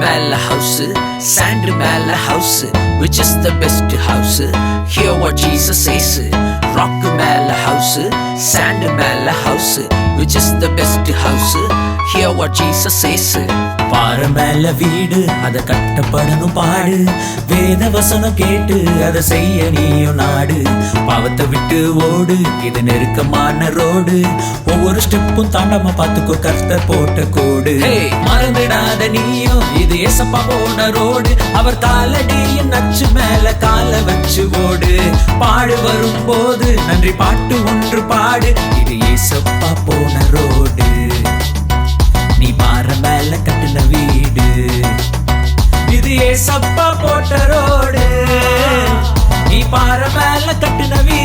மேல house sand மேல house which is the best house here what Jesus says rock மேல house sand மேல house which is the best house here what Jesus says பாறை மேல வீடு அதை கட்டப்படணும் பாடு வேத வசனம் கேட்டு அதை செய்ய நீயும் நான் பாவத்தை விட்டு ஓடு. இது நெருக்கமான ரோடு. ஒவ்வொரு ஸ்டெப்பும் தாண்டமா பாத்துக்கோ கர்த்தர் போட்ட கோடு. மறந்துடாத நீயும் இது ஏசப்பா போன ரோடு. அவர் காலடியின் நச்சு மேல கால வச்சு ஓடு. பாடு வரும்போது நன்றி பாட்டு ஒன்று பாடு. இது ஏசப்பா போன ரோடு. நீ பாற மேல கட்டின வீடு. இது ஏசப்பா போட்ட ரோடு. நீ பாற மேல கட்டின வீடு